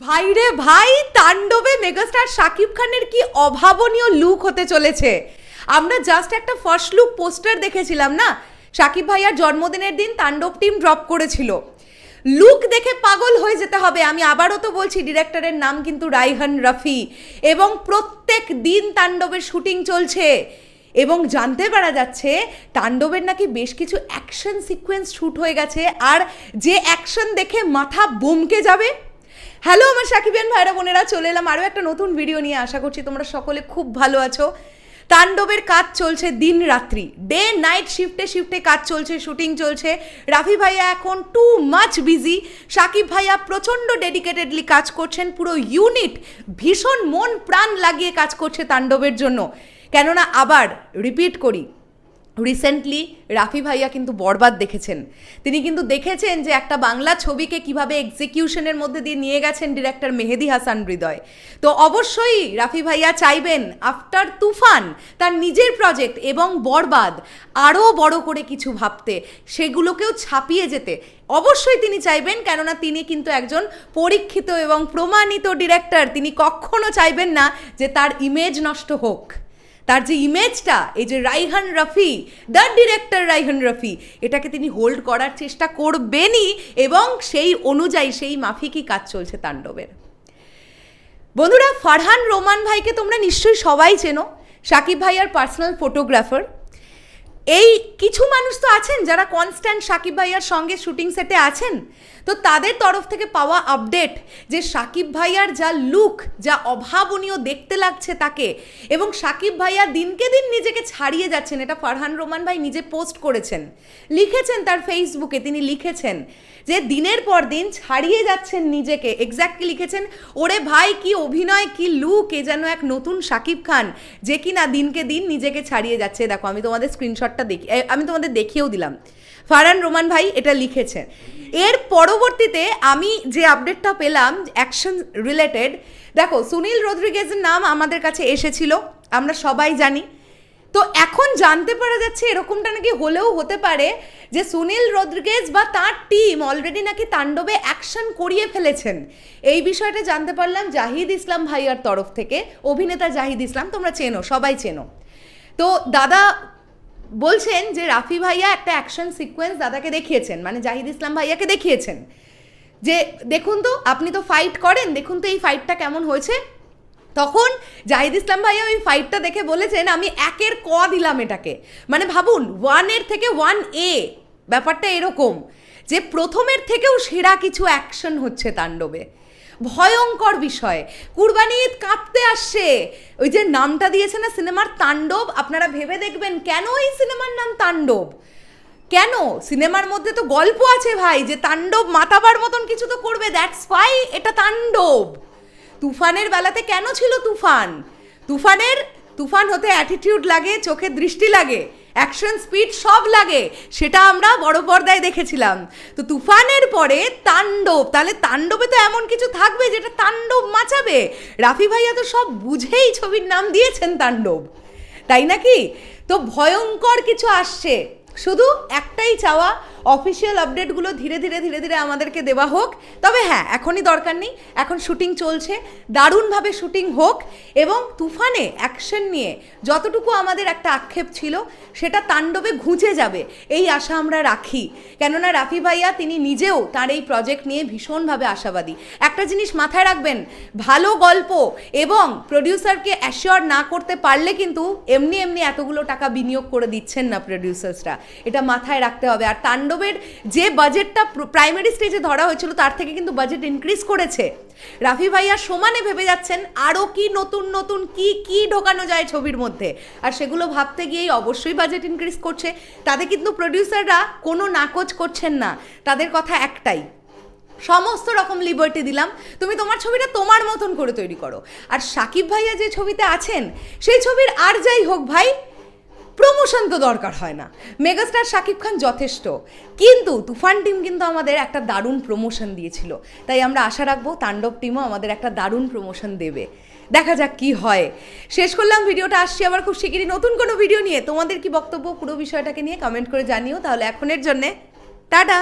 ভাইরে ভাই, তাণ্ডবে মেগাস্টার শাকিব খানের কি অভাবনীয় লুক হতে চলেছে? আমরা জাস্ট একটা ফার্স্ট লুক পোস্টার দেখেছিলাম না? শাকিব ভাইয়ার জন্মদিনের দিন তাণ্ডব টিম ড্রপ করেছিল। লুক দেখে পাগল হয়ে যেতে হবে, আমি আবারও তো বলছি ডিরেক্টরের নাম কিন্তু রাইহান রফি। এবং প্রত্যেক দিন তাণ্ডবের শুটিং চলছে। এবং জানতে পারা যাচ্ছে, তাণ্ডবের নাকি বেশ কিছু অ্যাকশন সিকোয়েন্স শ্যুট হয়ে গেছে, আর যে অ্যাকশন দেখে মাথা বমকে যাবে হ্যালো, আমার সাকিবিয়ান ভাইরা বোনেরা, চলে এলাম আরও একটা নতুন ভিডিও নিয়ে। আশা করছি তোমরা সকলে খুব ভালো আছো। তাণ্ডবের কাজ চলছে দিন রাত্রি। ডে নাইট শিফটে শিফটে কাজ চলছে শুটিং চলছে। রাফি ভাইয়া এখন টু মাচ বিজি সাকিব ভাইয়া প্রচণ্ড ডেডিকেটেডলি কাজ করছেন। পুরো ইউনিট ভীষণ মন প্রাণ লাগিয়ে কাজ করছে তাণ্ডবের জন্য। কেননা, আবার রিপিট করি রিসেন্টলি রাফি ভাইয়া কিন্তু বরবাদ দেখেছেন। তিনি কিন্তু দেখেছেন যে একটা বাংলা ছবিকে কীভাবে এক্সিকিউশনের মধ্যে দিয়ে নিয়ে গেছেন ডিরেক্টর মেহেদি হাসান হৃদয়। তো অবশ্যই রাফি ভাইয়া চাইবেন আফটার তুফান, তার নিজের প্রজেক্ট এবং বরবাদ আরও বড় করে কিছু ভাবতে, সেগুলোকেও ছাপিয়ে যেতে। অবশ্যই তিনি চাইবেন, কেননা তিনি কিন্তু একজন পরীক্ষিত এবং প্রমাণিত ডিরেক্টর তিনি কখনো চাইবেন না যে তার ইমেজ নষ্ট হোক। তার যে ইমেজটা এই যে রাইহান রফি দ্য ডিরেক্টর রাইহান রফি, এটাকে তিনি হোল্ড করার চেষ্টা করবেনই এবং সেই অনুযায়ী সেই মাফিকই কাজ চলছে তাণ্ডবের। বন্ধুরা, ফারহান রোমান ভাইকে তোমরা নিশ্চয়ই সবাই চেনো। সাকিব ভাইয়ার পার্সোনাল ফটোগ্রাফার এই কিছু মানুষ তো আছেন যারা কনস্ট্যান্ট সাকিব ভাইয়ার সঙ্গে শুটিং সেটে আছেন। তো তাদের তরফ থেকে পাওয়া আপডেট যে সাকিব ভাইয়ার যা লুক যা অভাবনীয় দেখতে লাগছে তাকে এবং সাকিব ভাইয়া দিনকে দিন নিজেকে ছাড়িয়ে যাচ্ছেন, এটা ফারহান রোমান ভাই নিজে পোস্ট করেছেন। লিখেছেন তার ফেসবুকে তিনি লিখেছেন যে দিনের পর দিন ছাড়িয়ে যাচ্ছেন নিজেকে। এক্স্যাক্টলি লিখেছেন, ওরে ভাই, কি অভিনয়, কি লুক এ যেন এক নতুন সাকিব খান, যে কিনা দিনকে দিন নিজেকে ছাড়িয়ে যাচ্ছে। দেখো, আমি তোমাদের স্ক্রিনশটটা দেখি আমি তোমাদের দেখিয়েও দিলাম। ফারহান রোমান ভাই এটা লিখেছে এর পরবর্তীতে আমি যে আপডেটটা পেলাম অ্যাকশন রিলেটেড দেখো, সুনীল রদ্রিগেজের নাম আমাদের কাছে এসেছিল, আমরা সবাই জানি। তো এখন জানতে পারা যাচ্ছে এরকমটা নাকি হলেও হতে পারে যে সুনীল রদ্রিগেজ বা তার টিম অলরেডি নাকি তাণ্ডবে অ্যাকশন করিয়ে ফেলেছেন। এই বিষয়টা জানতে পারলাম জাহিদ ইসলাম ভাইয়ার তরফ থেকে। অভিনেতা জাহিদ ইসলাম, তোমরা চেনো, সবাই চেনো। তো দাদা বলছেন যে রাফি ভাইয়া একটা অ্যাকশন সিকোয়েন্স দাদাকে দেখিয়েছেন মানে জাহিদ ইসলাম ভাইয়াকে দেখিয়েছেন। যে দেখুন তো, আপনি তো ফাইট করেন, দেখুন তো এই ফাইটটা কেমন হয়েছে। তখন জাহিদ ইসলাম ভাইয়া ওই ফাইটটা দেখে বলেছেন, আমি একের ক দিলাম এটাকে। মানে ভাবুন ওয়ানের থেকে ওয়ান এ ব্যাপারটা এরকম যে প্রথমের থেকেও সেরা কিছু অ্যাকশন হচ্ছে তাণ্ডবে। ভয়ঙ্কর বিষয়। কুরবানি ঈদ কাঁপতে আসছে। ওই যে নামটা দিয়েছে না সিনেমার তাণ্ডব? আপনারা ভেবে দেখবেন, কেন এই সিনেমার নাম তাণ্ডব? কেন? সিনেমার মধ্যে তো গল্প আছে ভাই, যে তাণ্ডব মাতাবার মতন কিছু তো করবে দ্যাটস ফাই এটা তাণ্ডব। তুফানের বেলাতে কেন ছিল তুফান? তুফানের, তুফান হতে অ্যাটিটিউড লাগে চোখের দৃষ্টি লাগে। অ্যাকশন স্পিড সব লাগে, সেটা আমরা বড় পর্দায় দেখেছিলাম। তো তুফানের পরে তাণ্ডব, তাহলে তাণ্ডবে তো এমন কিছু থাকবে যেটা তাণ্ডব মাচাবে? রাফি ভাইয়া তো সব বুঝেই ছবির নাম দিয়েছেন তাণ্ডব। তাই নাকি? তো ভয়ঙ্কর কিছু আসছে। শুধু একটাই চাওয়া অফিসিয়াল আপডেটগুলো ধীরে ধীরে ধীরে ধীরে আমাদেরকে দেওয়া হোক। তবে হ্যাঁ এখনই দরকার নেই। এখন শুটিং চলছে। দারুণভাবে শুটিং হোক এবং তুফানে অ্যাকশন নিয়ে যতটুকু আমাদের একটা আক্ষেপ ছিল, সেটা তাণ্ডবে ঘুঁচে যাবে। এই আশা আমরা রাখি। কেননা রাফি ভাইয়া, তিনি নিজেও তার এই প্রজেক্ট নিয়ে ভীষণভাবে আশাবাদী। একটা জিনিস মাথায় রাখবেন, ভালো গল্প এবং প্রডিউসারকে অ্যাসিওর না করতে পারলে কিন্তু এমনি এমনি এতগুলো টাকা বিনিয়োগ করে দিচ্ছেন না প্রডিউসার্সরা এটা মাথায় রাখতে হবে। আর তাণ্ডবের যে বাজেটটা প্রাইমারি স্টেজে ধরা হয়েছিল, তার থেকে কিন্তু বাজেট ইনক্রিজ করেছে। রাফি ভাইয়া সমানে ভেবে যাচ্ছেন আরও কি নতুন নতুন, কি কি ঢোকানো যায় ছবির মধ্যে? আর সেগুলো ভাবতে গিয়েই অবশ্যই বাজেট ইনক্রিজ করছে। তাদের কিন্তু প্রডিউসাররা কোনো নাকচ করছেন না। তাদের কথা একটাই, সমস্ত রকম লিবার্টি দিলাম। তুমি তোমার ছবিটা তোমার মতন করে তৈরি করো। আর সাকিব ভাইয়া যে ছবিতে আছেন, সেই ছবির আর যাই হোক ভাই প্রমোশন তো দরকার হয় না। মেগাস্টার শাকিব খান যথেষ্ট। কিন্তু তুফান টিম কিন্তু আমাদের একটা দারুণ প্রমোশন দিয়েছিল। তাই আমরা আশা রাখব তাণ্ডব টিমও আমাদের একটা দারুণ প্রমোশন দেবে। দেখা যাক কি হয়। শেষ করলাম ভিডিওটা, আসছি আবার খুব শিগগিরই নতুন কোনো ভিডিও নিয়ে। তোমাদের কি বক্তব্য, পুরো বিষয়টাকে নিয়ে কমেন্ট করে জানিও, তাহলে এখনের জন্যে টাটা।